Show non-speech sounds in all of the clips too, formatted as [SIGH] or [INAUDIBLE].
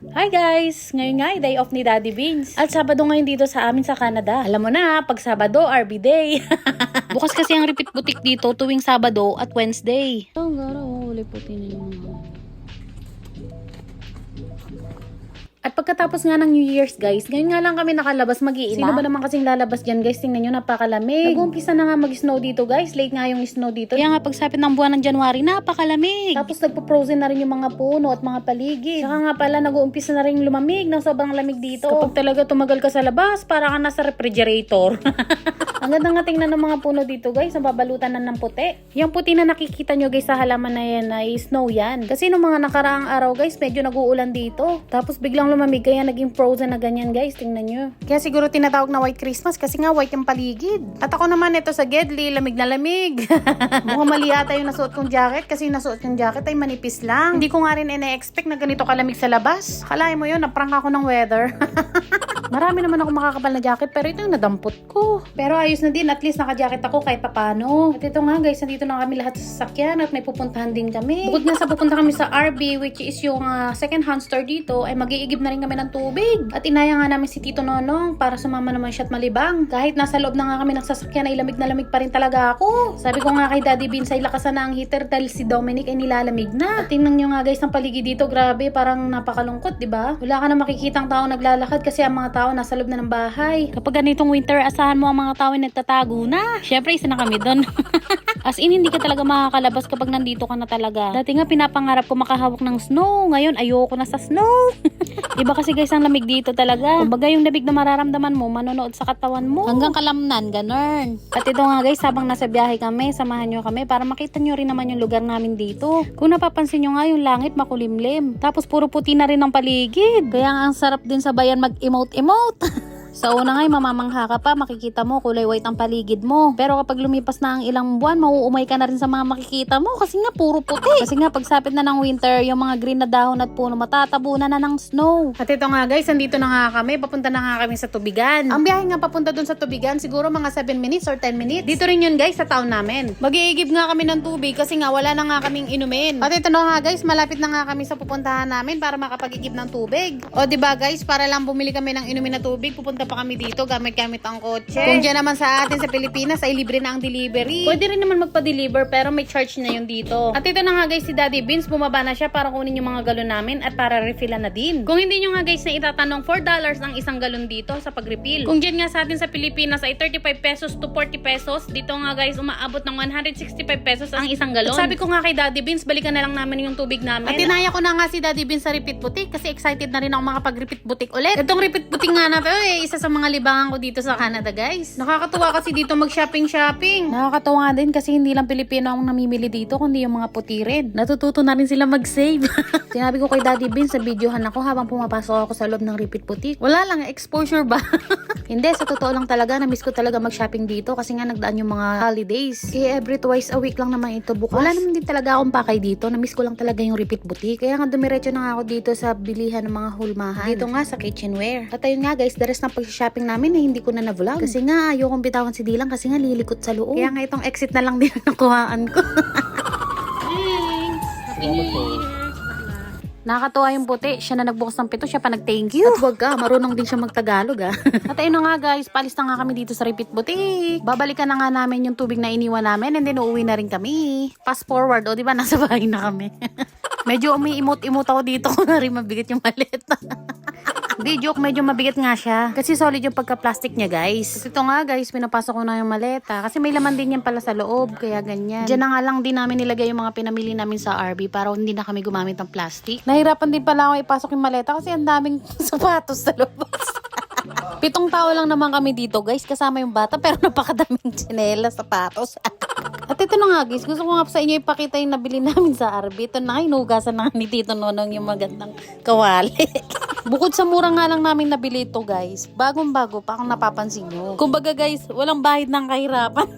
Hi guys! Ngayon nga ay day off ni Daddy Beans. At Sabado ngayon dito sa amin sa Canada. Alam mo na, pag Sabado, RB Day. [LAUGHS] Bukas kasi ang repeat boutique dito tuwing Sabado at Wednesday. Ang gara, huli puti na yung At pagkatapos nga ng New Year's guys, ngayon nga lang kami nakalabas mag-iina. Sino ba naman kasing lalabas dyan guys? Tingnan nyo, napakalamig. Nag-uumpisa na nga mag-snow dito guys. Late nga yung snow dito. Kaya nga pagsapit ng buwan ng January, napakalamig. Tapos nagpo-frozen na rin yung mga puno at mga paligid. Saka nga pala nag-uumpisa na rin lumamig ng sobrang lamig dito. Kapag talaga tumagal ka sa labas, para ka nasa refrigerator. [LAUGHS] Ang ganda nga tingnan ng mga puno dito guys, ang babalutan na ng puti. Yung puti na nakikita nyo guys sa halaman na yan ay snow yan. Kasi nung mga nakaraang araw guys, medyo nag-uulan dito. Tapos biglang lumamig kaya naging frozen na ganyan guys, tingnan nyo. Kaya siguro tinatawag na white Christmas kasi nga white yung paligid. At ako naman ito sa Gedli, lamig na lamig. [LAUGHS] Mukhang mali ata yung nasuot kong jacket kasi yung nasuot kong jacket ay manipis lang. Hindi ko nga rin ina-expect na ganito kalamig sa labas. Kalahin mo yun, naprank ako ng weather. [LAUGHS] Marami naman ako makakapal na jacket pero ito yung nadampot ko. Pero ayos na din, at least naka-jacket ako kahit papano. At ito nga guys, nandito na kami lahat sa sasakyan at may pupuntahan din kami. Bukod nga sa pupunta kami sa RB which is yung ah, second hand store dito ay mag-iigib na rin kami ng tubig. At inaya nga namin si Tito Nonong para sumama naman siya at malibang. Kahit nasa loob na nga kami ng sasakyan ay lamig na lamig pa rin talaga ako. Sabi ko nga kay Daddy Beans ay lakasan na ang heater dahil si Dominic ay nilalamig na. At tingnan nyo nga guys ang paligid dito, grabe parang napakalungkot, di ba? Wala ka na makikitang tao naglalakad kasi ang mga tao nasa loob na ng bahay. Kapag ganitong winter, asahan mo ang mga tao ay nagtatago na. Syempre, isa na kami doon. [LAUGHS] As in, hindi ka talaga makakalabas kapag nandito ka na talaga. Dati nga, pinapangarap ko makahawak ng snow. Ngayon, ayoko na sa snow. [LAUGHS] Iba kasi guys, ang lamig dito talaga. Kumbaga yung lamig na mararamdaman mo, manonood sa katawan mo. Hanggang kalamnan, ganun. At ito nga guys, habang nasa biyahe kami, samahan nyo kami para makita nyo rin naman yung lugar namin dito. Kung napapansin nyo nga, yung langit makulimlim. Tapos puro puti na rin ang paligid. Kaya nga ang sarap din sa bayan mag-emote-emote. [LAUGHS] Sa una nga, mamamangha ka pa, makikita mo kulay white ang paligid mo. Pero kapag lumipas na ang ilang buwan, mauumay ka na rin sa mga makikita mo kasi nga puro puti. Kasi nga pagsapit na ng winter, yung mga green na dahon at puno matatabunan na ng snow. At ito nga guys, andito na nga kami, papunta na nga kami sa Tubigan. Ang biyahe nga papunta dun sa Tubigan, siguro mga 7 minutes or 10 minutes. Dito rin yun guys, sa town namin. Mag-iigib nga kami ng tubig kasi nga wala na nga kaming inumin. At ito na nga guys, malapit na nga kami sa pupuntahan namin para makapag-igib ng tubig. O di ba guys, para lang bumili kami ng inumin na tubig, pupunta pa kami dito gamit-gamit ang kotse. Kung dyan naman sa atin sa Pilipinas ay libre na ang delivery. Pwede rin naman magpa-deliver pero may charge na yun dito. At ito na nga guys si Daddy Beans, bumaba na siya para kunin yung mga galon namin at para refillan na din. Kung hindi nyo nga guys na itatanong, 4 dollars ang isang galon dito sa pag-refill. Kung dyan nga sa atin sa Pilipinas ay 35 pesos to 40 pesos, dito nga guys umaabot ng 165 pesos ang isang galon. At sabi ko nga kay Daddy Beans, balikan na lang namin yung tubig namin. At tinaya ko na nga si Daddy Beans sa repeat boutique kasi excited na rin ako makapag-repeat boutique ulit. Itong repeat boutique nga na to eh, isa sa mga libangan ko dito sa Canada guys. Nakakatuwa kasi dito mag-shopping-shopping. Nakakatuwa din kasi hindi lang Pilipino ang namimili dito kundi yung mga puti rin. Natututo na rin sila mag-save. [LAUGHS] Sinabi ko kay Daddy Beans sa videohan ako habang pumapasok ako sa loob ng repeat boutique. Wala lang, exposure ba? [LAUGHS] Hindi, sa totoo lang talaga, na-miss ko talaga mag-shopping dito kasi nga nagdaan yung mga holidays. Eh, every twice a week lang naman ito bukas. Wala naman din talaga akong pakay dito. Na-miss ko lang talaga yung repeat boutique. Kaya nga dumiretso na nga ako dito sa bilihan ng mga hulmahan. Dito nga sa kitchenware. At ayun nga guys, the rest ng pag-shopping namin na hindi ko na na-vlog. Kasi nga, ayokong bitawan si Dilang kasi nga lilikot sa loob. Kaya nga itong exit na lang din ang nakuhaan ko. Thanks! Happy New Year! Nakakatuwa yung puti. Siya na nagbukas ng pito, siya pa nag-thank you. At wag ka, marunong din siya magtagalog ah. [LAUGHS] At ayun na nga guys, palis na nga kami dito sa Repeat Boutique. Babalikan na nga namin yung tubig na iniwan namin and then uuwi na rin kami. Fast forward, o di ba nasa bahay na kami. [LAUGHS] medyo umiimot-imot ako dito [LAUGHS] kung na rin mabigat yung maleta. Hindi, joke, medyo mabigat nga siya. Kasi solid yung pagka-plastic niya, guys. At ito nga, guys, pinapasok ko na yung maleta. Kasi may laman din yan pala sa loob, kaya ganyan. Diyan na nga lang din namin nilagay yung mga pinamili namin sa RB para hindi na kami gumamit ng plastic. Nahirapan din pala ako ipasok yung maleta kasi ang daming [LAUGHS] sapatos sa labas. Pitong tao lang naman kami dito, guys, kasama yung bata, pero napakadaming tsinelas, sapatos. [LAUGHS] At ito na nga, guys, gusto ko nga sa inyo ipakita yung nabili namin sa RB. Ito na, inugasan na ni Tito Nonong yung magandang kawali. [LAUGHS] Bukod sa mura nga lang namin nabili ito, guys, bagong-bago pa kung napapansin nyo. Kumbaga, guys, walang bahid ng kahirapan.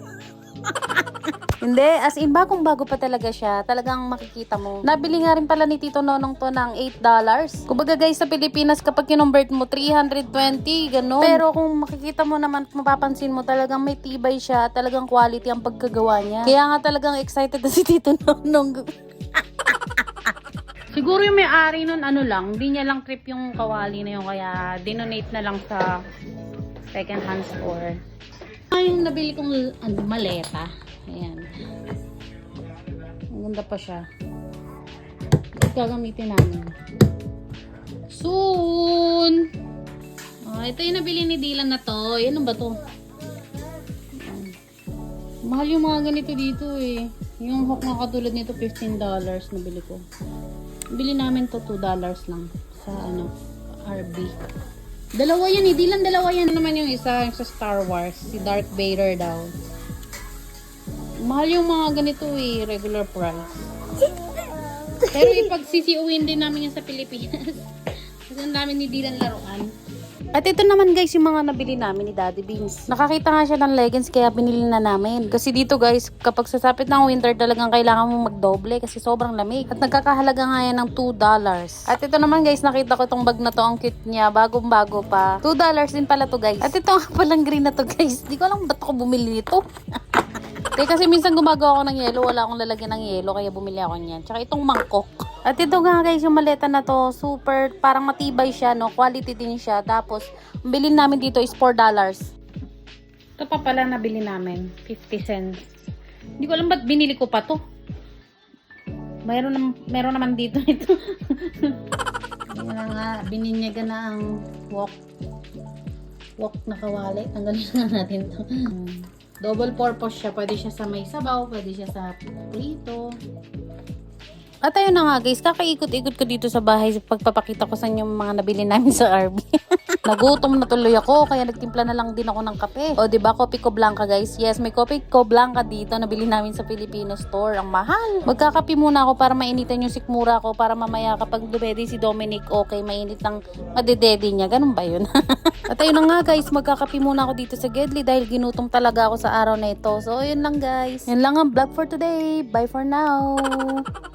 Hindi, as in, bagong-bago pa talaga siya. Talagang makikita mo. Nabili nga rin pala ni Tito Nonong to ng $8. Kumbaga guys, sa Pilipinas, kapag kinumbert mo, 320, ganun. Pero kung makikita mo naman, mapapansin mo, talagang may tibay siya. Talagang quality ang pagkagawa niya. Kaya nga talagang excited na si Tito Nonong. Siguro yung may-ari nun, ano lang, hindi niya lang trip yung kawali na yun, kaya dinonate na lang sa second hand store. Ah, yung nabili kong ano, maleta. Ayan. Ang ganda pa siya. Gagamitin namin. Soon! Ah, ito yung nabili ni Dylan na to. Ano ba to? Ayan. Mahal yung mga ganito dito eh. Yung hook na katulad nito, $15 nabili ko. Bili namin to $2 lang sa ano, RB. Dalawa yan eh, di lang dalawa yan naman yung isa yung sa Star Wars, si Darth Vader daw. Mahal yung mga ganito eh, regular price. Pero ipagsisiuwin din namin yan sa Pilipinas. [LAUGHS] Kasi ang dami ni Dylan laruan. At ito naman guys yung mga nabili namin ni Daddy Beans. Nakakita nga siya ng leggings kaya binili na namin. Kasi dito guys, kapag sasapit ng winter talagang kailangan mong magdoble kasi sobrang lamig. At nagkakahalaga nga yan ng $2. At ito naman guys, nakita ko tong bag na to, ang cute niya, bagong bago pa. $2 din pala to guys. At ito nga palang green na to guys. Di ko alam ba't ako bumili nito. [LAUGHS] Eh, kasi minsan gumagawa ako ng yelo, wala akong lalagyan ng yelo, kaya bumili ako niyan. Tsaka itong mangkok. At ito nga guys, yung maleta na to, super, parang matibay siya, no? Quality din siya. Tapos, bilhin namin dito is $4. Ito pa pala nabili namin, 50 cents. Hindi ko alam ba't binili ko pa to. Mayroon, nam meron naman dito [LAUGHS] ito. Yan na nga, bininyaga na ang wok. Wok na kawali. Tanggalin na natin to. Hmm. Double purpose siya. Pwede siya sa may sabaw, pwede siya sa prito. At ayun na nga guys, kakaikot-ikot ko dito sa bahay pagpapakita ko sa inyo mga nabili namin sa RB. [LAUGHS] Nagutom na tuloy ako, kaya nagtimpla na lang din ako ng kape. O, di ba Kopi ko Blanca guys? Yes, may Kopi ko Blanca dito, nabili namin sa Filipino store. Ang mahal. Magkakape muna ako para mainitan yung sikmura ko, para mamaya kapag dumedi si Dominic, okay, mainit ang madedede niya. Ganun ba yun? [LAUGHS] At ayun na nga guys, magkakape muna ako dito sa Gedli dahil ginutom talaga ako sa araw na ito. So, ayun lang guys. Yan lang ang vlog for today. Bye for now. [LAUGHS]